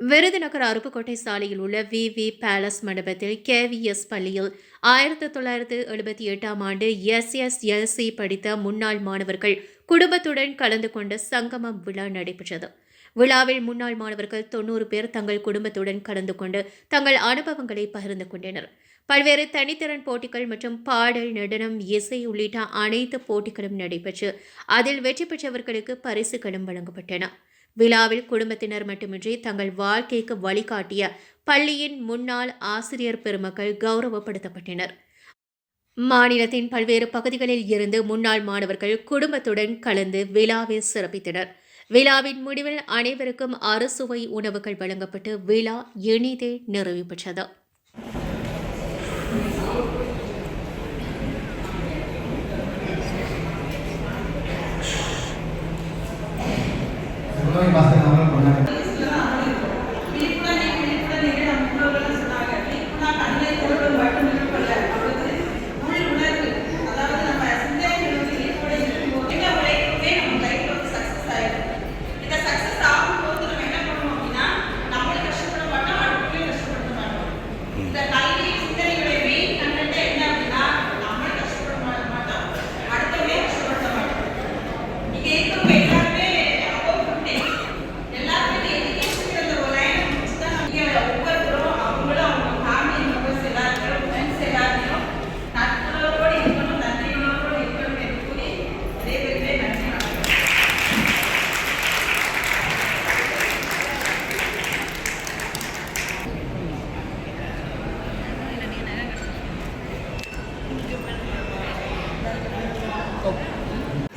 விருதுநகர் அருப்புக்கோட்டை சாலையில் உள்ள V V palace மண்டபத்தில் கேவிஎஸ் பள்ளியில் ஆயிரத்தி தொள்ளாயிரத்து எழுபத்தி எட்டாம் ஆண்டு எஸ்எஸ்எல்சி படித்த முன்னாள் மாணவர்கள் குடும்பத்துடன் கலந்து கொண்ட சங்கமம் விழா நடைபெற்றது. விழாவில் முன்னாள் மாணவர்கள் தொண்ணூறு பேர் தங்கள் குடும்பத்துடன் கலந்து கொண்டு தங்கள் அனுபவங்களை பகிர்ந்து கொண்டனர். பல்வேறு தனித்திறன் போட்டிகள் மற்றும் பாடல் நடனம் இசை உள்ளிட்ட அனைத்து போட்டிகளும் நடைபெற்று அதில் வெற்றி பெற்றவர்களுக்கு பரிசுகளும் வழங்கப்பட்டன. விழாவில் குடும்பத்தினர் மட்டுமின்றி தங்கள் வாழ்க்கைக்கு வழிகாட்டிய பள்ளியின் முன்னாள் ஆசிரியர் பெருமக்கள் கௌரவப்படுத்தப்பட்டனர். மாநிலத்தின் பல்வேறு பகுதிகளில் இருந்து முன்னாள் மாணவர்கள் குடும்பத்துடன் கலந்து விழாவை சிறப்பித்தனர். விழாவின் முடிவில் அனைவருக்கும் அறுசுவை உணவுகள் வழங்கப்பட்டு விழா இனிதே நிறைவு பெற்றது. y más que nada con la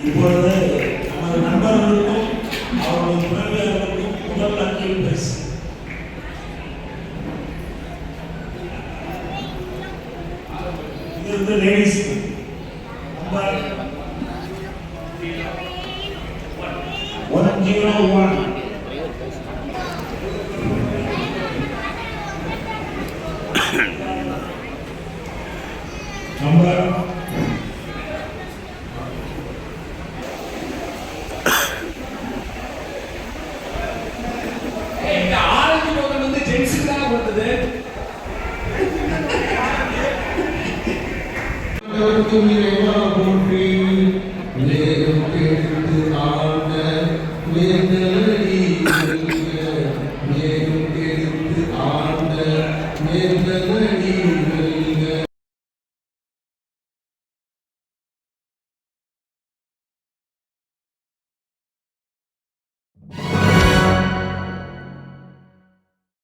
இப்பொழுது நமது நண்பர்களுக்கும் அவருடைய துணைவியாளர்களுக்கும் முதல் நன்றியை பரிசு இது வந்து லேடிஸ் ஒன் ஜீரோ ஒன் போற்றி